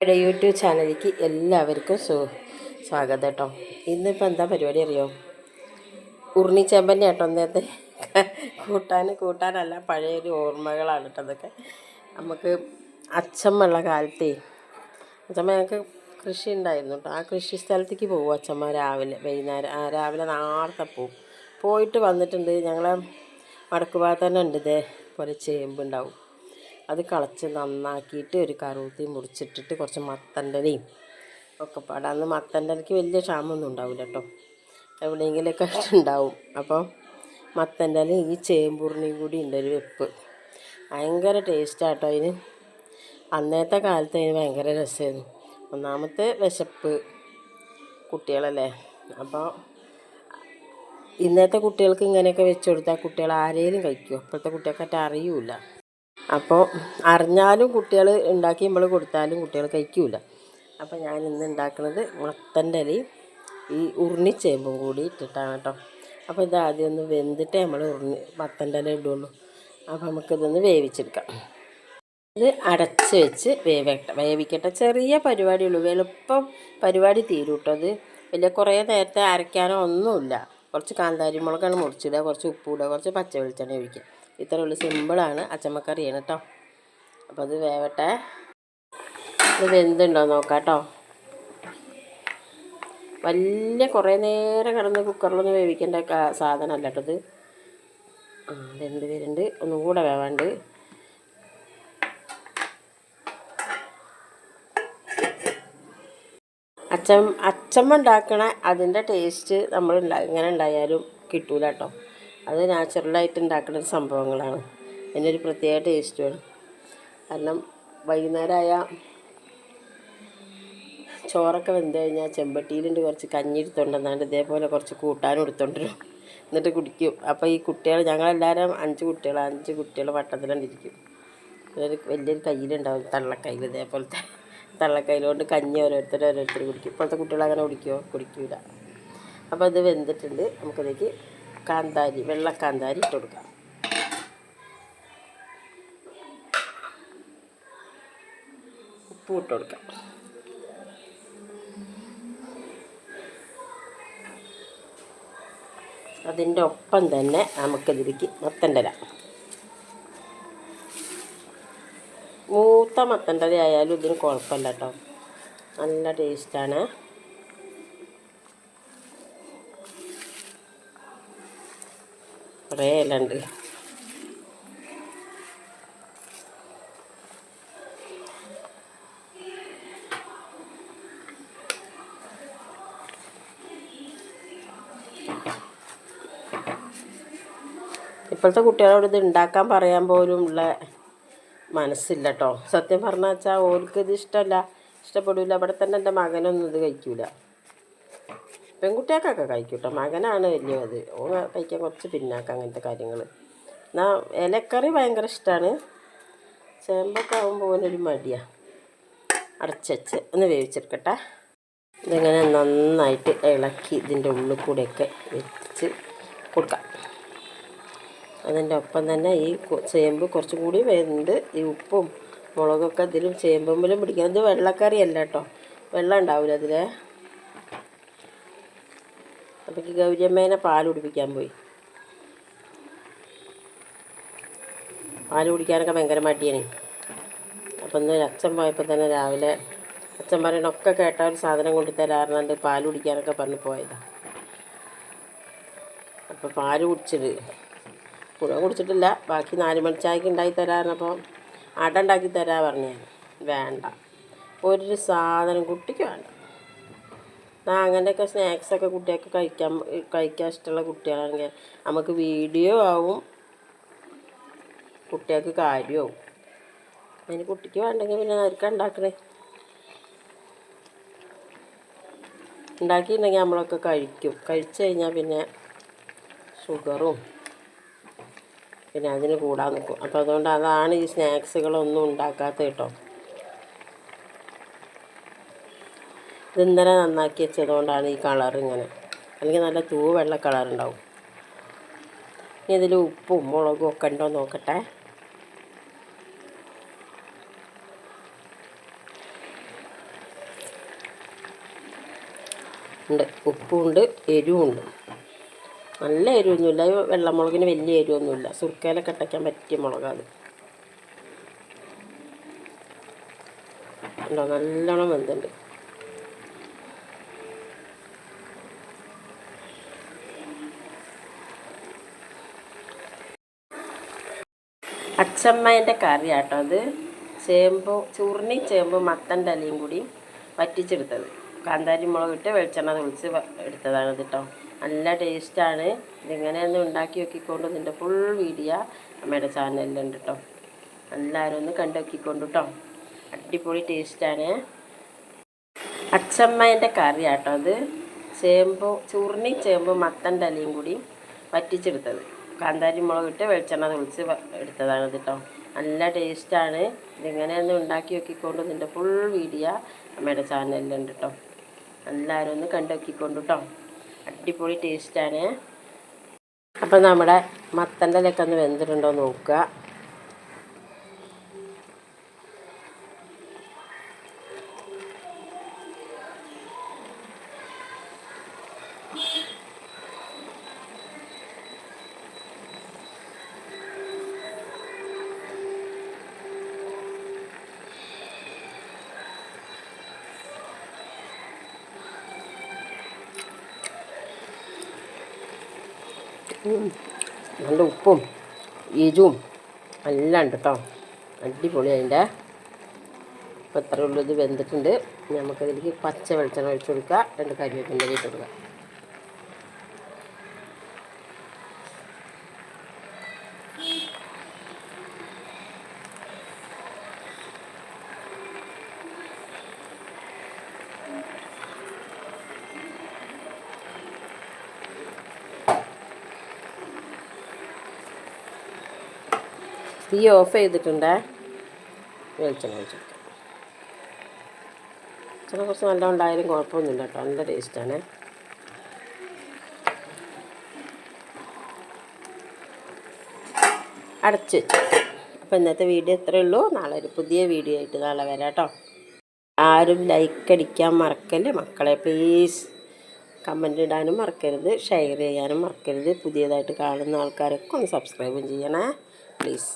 എന്റെ യൂട്യൂബ് ചാനലിലേക്ക് എല്ലാവർക്കും സു സ്വാഗതം കേട്ടോ. ഇന്നിപ്പോൾ എന്താ പരിപാടി അറിയോ? ഉരുണിച്ചേമ്പന്റെ കേട്ടോ നേരത്തെ കൂട്ടാൻ കൂട്ടാനല്ല പഴയൊരു ഓർമ്മകളാണ് കേട്ടോ അതൊക്കെ നമുക്ക് അച്ഛമ്മുള്ള കാലത്തേ അച്ഛമ്മ ഞങ്ങൾക്ക് കൃഷി ഉണ്ടായിരുന്നു കേട്ടോ. ആ കൃഷി സ്ഥലത്തേക്ക് പോകും അച്ഛമ്മ രാവിലെ വൈകുന്നേരം രാവിലെ നേരത്തെ പോവും. പോയിട്ട് വന്നിട്ടുണ്ട് ഞങ്ങളെ വടക്കുഭാഗത്ത് തന്നെ ഉണ്ട് ഇതേ പോലെ ചേമ്പുണ്ടാവും അത് കളച്ച് നന്നാക്കിയിട്ട് ഒരു കറുത്തി മുറിച്ചിട്ടിട്ട് കുറച്ച് മത്തന്റെലയും ഒക്കെ പാടാം. അന്ന് വലിയ ക്ഷാമമൊന്നും ഉണ്ടാവില്ല കേട്ടോ. എവിടെയെങ്കിലൊക്കെ ഉണ്ടാവും. അപ്പോൾ മത്തന്റെല ഈ ചേമ്പൂറിനെയും കൂടി ഉണ്ട് ഒരു വെപ്പ്. ഭയങ്കര ടേസ്റ്റാട്ടോ അതിന്. അന്നത്തെ കാലത്ത് അതിന് ഭയങ്കര രസമായിരുന്നു. ഒന്നാമത്തെ വിശപ്പ് കുട്ടികളല്ലേ. അപ്പോൾ ഇന്നത്തെ കുട്ടികൾക്ക് ഇങ്ങനെയൊക്കെ വെച്ച് കൊടുത്താൽ കുട്ടികൾ ആരെയും കഴിക്കും ഇപ്പോഴത്തെ കുട്ടികൾക്കായിട്ട് അറിയൂല. അപ്പോൾ അറിഞ്ഞാലും കുട്ടികൾ ഉണ്ടാക്കി നമ്മൾ കൊടുത്താലും കുട്ടികൾ കഴിക്കൂല. അപ്പോൾ ഞാൻ ഇന്ന് ഉണ്ടാക്കുന്നത് മത്തന്റെ ഇലയും ഈ ഉരുണിച്ചേമ്പും കൂടി ഇട്ടിട്ടാണ് കേട്ടോ. അപ്പോൾ ഇത് ആദ്യം ഒന്ന് വെന്തിട്ടേ നമ്മൾ ഉരുണി മത്തന്റെ ഇല ഇടുള്ളൂ. അപ്പോൾ നമുക്കിതൊന്ന് വേവിച്ചെടുക്കാം. ഇത് അടച്ച് വെച്ച് വേവട്ടെ. വേവിക്കട്ടെ. ചെറിയ പരിപാടിയുള്ളൂ. എളുപ്പം പരിപാടി തീരും കേട്ടോ അത് വലിയ കുറേ നേരത്തെ അരയ്ക്കാനോ ഒന്നുമില്ല. കുറച്ച് കാന്താരി മുളകാണ് മുറിച്ചിടുക. കുറച്ച് ഉപ്പിടുക കുറച്ച് പച്ച വെളിച്ചെണ്ണ ഒഴിക്കുക. ഇത്രയേ ഉള്ളൂ. സിമ്പിളാണ്. അച്ചമ്മക്കറിയാണ് കേട്ടോ അപ്പോൾ അത് വേവട്ടെ. ഇത് വെന്തുണ്ടോ നോക്കാം കേട്ടോ വലിയ കുറേ നേരം കിടന്ന് കുക്കറിലൊന്നും വേവിക്കേണ്ട സാധനമല്ല കേട്ടോ ഇത്. വെന്ത് വരുന്നുണ്ട് ഒന്നും കൂടെ വേവാണ്ട്. അച്ചം അച്ചമ്മ ഉണ്ടാക്കണ അതിന്റെ ടേസ്റ്റ് നമ്മൾ ഇങ്ങനെ ഉണ്ടായാലും കിട്ടൂല കേട്ടോ അത് നാച്ചുറലായിട്ട് ഉണ്ടാക്കുന്ന സംഭവങ്ങളാണ്. അതിനൊരു പ്രത്യേക ടേസ്റ്റുമാണ് കാരണം വൈകുന്നേരമായ ചോറൊക്കെ വെന്ത് കഴിഞ്ഞാൽ ചെമ്പട്ടിയിലുണ്ട് കുറച്ച് കഞ്ഞി എടുത്തുകൊണ്ടെന്നാണ്ട് ഇതേപോലെ കുറച്ച് കൂട്ടാനും എടുത്തോണ്ടിരും. എന്നിട്ട് കുടിക്കും. അപ്പോൾ ഈ കുട്ടികൾ ഞങ്ങളെല്ലാവരും അഞ്ച് കുട്ടികൾ അഞ്ച് കുട്ടികൾ വട്ടത്തിലുണ്ടിരിക്കും. ഒരു വലിയൊരു കയ്യിലുണ്ടാവും തള്ളക്കയ്യിൽ ഇതേപോലത്തെ തള്ളക്കയ്യിലോണ്ട് കഞ്ഞി ഓരോരുത്തർ ഓരോരുത്തർ കുടിക്കും. ഇപ്പോഴത്തെ കുട്ടികൾ അങ്ങനെ കുടിക്കുമോ കുടിക്കൂല. അപ്പോൾ അത് വെന്തിട്ടുണ്ട്. നമുക്കിതേക്ക് കാന്താരി വെള്ള കാന്താരി ഇട്ട് കൊടുക്കാം ഉപ്പ് ഇട്ട് കൊടുക്കാം. അതിന്റെ ഒപ്പം തന്നെ നമുക്കിതിലേക്ക് മത്തന്റെ ഇല മൂത്ത മത്തന്റെ ആയാലും ഇതിന് കുഴപ്പമില്ല കേട്ടോ. നല്ല ടേസ്റ്റാണ് കുറേ ഇല ഉണ്ട് ഇപ്പോഴത്തെ കുട്ടികളോട് ഇത് ഉണ്ടാക്കാൻ പറയാൻ പോലും ഉള്ള മനസ്സില്ല കേട്ടോ സത്യം പറഞ്ഞാൽ വെച്ചാൽ ഓർക്ക് ഇത് ഇഷ്ടമല്ല ഇഷ്ടപ്പെടില്ല ഇവിടെ തന്നെ എന്റെ മകനൊന്നും ഇത് കഴിക്കൂല. പെൺകുട്ടികൾക്കൊക്കെ കഴിക്കും കേട്ടോ മകനാണ് വലിയത്. ഓ കഴിക്കാൻ കുറച്ച് പിന്നാക്കം അങ്ങനത്തെ കാര്യങ്ങൾ എന്നാൽ ഇലക്കറി ഭയങ്കര ഇഷ്ടമാണ് ചേമ്പൊക്കെ ആകുമ്പോൾ ഓനൊരു മടിയാണ് അടച്ചച്ച് ഒന്ന് വേവിച്ചെടുക്കട്ടെ. ഇതിങ്ങനെ നന്നായിട്ട് ഇളക്കി ഇതിന്റെ ഉള്ളിൽ കൂടെയൊക്കെ വെച്ച് കൊടുക്കാം. അതിന്റെ ഒപ്പം തന്നെ ഈ ചേമ്പ് കുറച്ചും കൂടി വെന്ത് ഈ ഉപ്പും മുളകൊക്കെ ഇതിലും പിടിക്കാം ഇത് വെള്ളക്കറി അല്ല കേട്ടോ. വെള്ളം ഉണ്ടാവില്ല അതിൽ അപ്പോൾ ഈ ഗൗരിയമ്മേനെ പാൽ കുടിപ്പിക്കാൻ പോയി. പാൽ കുടിക്കാനൊക്കെ ഭയങ്കര മടിയാണ്. അപ്പം ഇന്ന് അച്ഛൻ പോയപ്പോൾ തന്നെ രാവിലെ അച്ഛൻ പറയണൊക്കെ കേട്ട ഒരു സാധനം കൊണ്ടുതരാറുണ്ട് പാൽ കുടിക്കാനൊക്കെ പറഞ്ഞ് പോയതാണ് അപ്പോൾ പാൽ കുടിച്ചിട്ട് മുഴുവൻ കുടിച്ചിട്ടില്ല. ബാക്കി നാല് മണിച്ചായക്ക് ഉണ്ടാക്കി തരാറിനപ്പോൾ അട ഉണ്ടാക്കി തരാ പറഞ്ഞു വേണ്ട. ഒരു സാധനം കുട്ടിക്ക് വേണ്ട. അങ്ങനെയൊക്കെ സ്നാക്സൊക്കെ കുട്ടികൾക്ക് കഴിക്കാൻ കഴിക്കാൻ ഇഷ്ടമുള്ള കുട്ടികളാണെങ്കിൽ നമുക്ക് വീഡിയോ ആവും. കുട്ടികൾക്ക് കാര്യമാവും അതിന് കുട്ടിക്ക് വേണ്ടെങ്കിൽ പിന്നെ ആർക്കാണ് ഉണ്ടാക്കണേ? ഉണ്ടാക്കിയിട്ടുണ്ടെങ്കിൽ നമ്മളൊക്കെ കഴിക്കും. കഴിച്ചു കഴിഞ്ഞാൽ പിന്നെ ഷുഗറും പിന്നെ അതിന് കൂടാൻ നിൽക്കും അപ്പോൾ അതുകൊണ്ട് അതാണ് ഈ സ്നാക്സുകളൊന്നും ഉണ്ടാക്കാത്ത കേട്ടോ. ഇത് ഇന്നലെ നന്നാക്കി വെച്ചതുകൊണ്ടാണ് ഈ കളർ ഇങ്ങനെ. അല്ലെങ്കിൽ നല്ല തൂവെള്ള കളറുണ്ടാവും ഇനി ഇതിൽ ഉപ്പും മുളകും ഒക്കെ ഉണ്ടോ നോക്കട്ടെ. ഉണ്ട്. ഉപ്പുണ്ട് എരിവുണ്ട് നല്ല എരിവൊന്നുമില്ല വെള്ളമുളകിന് വലിയ എരിവൊന്നുമില്ല സുർക്കയിലൊക്കെ ഇട്ടയ്ക്കാൻ പറ്റിയ മുളകാണ്. ഉണ്ടോ? നല്ലോണം വെന്തുണ്ട്. അച്ചമ്മേന്റെ കറി ആട്ടോ അത്. ചേമ്പ് ചൂർണി ചേമ്പ് മത്തന്റെ ഇലയും കൂടി വറ്റിച്ചെടുത്തത്. കാന്താരി മുളക് ഇട്ട് വെളിച്ചെണ്ണ തുളിച്ച് എടുത്തതാണ് കേട്ടോ നല്ല ടേസ്റ്റാണ്. ഇതിങ്ങനെയൊന്ന് ഉണ്ടാക്കി നോക്കിക്കൊണ്ട് ഇതിന്റെ ഫുൾ വീഡിയോ അമ്മയുടെ ചാനലിലുണ്ട് കേട്ടോ എല്ലാവരും ഒന്ന് കണ്ടു നോക്കിക്കൊണ്ട് കേട്ടോ അടിപൊളി ടേസ്റ്റാണ്. അച്ചമ്മേന്റെ കറി ആട്ടോ അത്. ചേമ്പ് ചൂർണി ചേമ്പ് മത്തന്റെ ഇലയും കൂടി വറ്റിച്ചെടുത്തത്. കാന്താരി മുളക് ഇട്ട് വെളിച്ചെണ്ണ തുളിച്ച് എടുത്തതാണ് കേട്ടോ. നല്ല ടേസ്റ്റാണ് ഇതിങ്ങനെയൊന്ന് ഉണ്ടാക്കി നോക്കിക്കൊണ്ട് ഇതിന്റെ ഫുൾ വീഡിയോ അമ്മയുടെ ചാനലിലുണ്ട് കേട്ടോ. എല്ലാവരും ഒന്ന് കണ്ടു നോക്കിക്കൊണ്ട് കേട്ടോ. അടിപൊളി ടേസ്റ്റാണ് അപ്പം നമ്മുടെ മത്തന്റെ ഇലയൊക്കെ ഒന്ന് വെന്തിട്ടുണ്ടോ നോക്കുക. നല്ല ഉപ്പും ഈജും എല്ലാം ഉണ്ട് കേട്ടോ അടിപൊളി അതിന്റെ. അപ്പോൾ ഇത്ര ഉള്ളൂ ഇത് വെന്തിട്ടുണ്ട്. നമുക്കതിലേക്ക് പച്ച വെളിച്ചെണ്ണ ഒഴിച്ച് കൊടുക്കുക രണ്ട് കരിവേപ്പിന്റെ ഇട്ട് കൊടുക്കുക. തീ ഓഫ് ചെയ്തിട്ടുണ്ട്. വെളിച്ചെണ്ണ ഒഴിച്ചെടുക്കാം. ചില കുറച്ച് നല്ല ഉണ്ടായാലും കുഴപ്പമൊന്നുമില്ല കേട്ടോ. നല്ല ടേസ്റ്റാണ് അടച്ച് അപ്പോൾ ഇന്നത്തെ വീഡിയോ ഇത്രയേ ഉള്ളൂ. നാളെ ഒരു പുതിയ വീഡിയോ ആയിട്ട് നാളെ വരാം കേട്ടോ. ആരും ലൈക്ക് അടിക്കാൻ മറക്കല്ലേ മക്കളെ? പ്ലീസ് കമന്റ് ഇടാനും മറക്കരുത്. ഷെയർ ചെയ്യാനും മറക്കരുത്. പുതിയതായിട്ട് കാണുന്ന ആൾക്കാരൊക്കെ ഒന്ന് സബ്സ്ക്രൈബും ചെയ്യണേ. പ്ലീസ്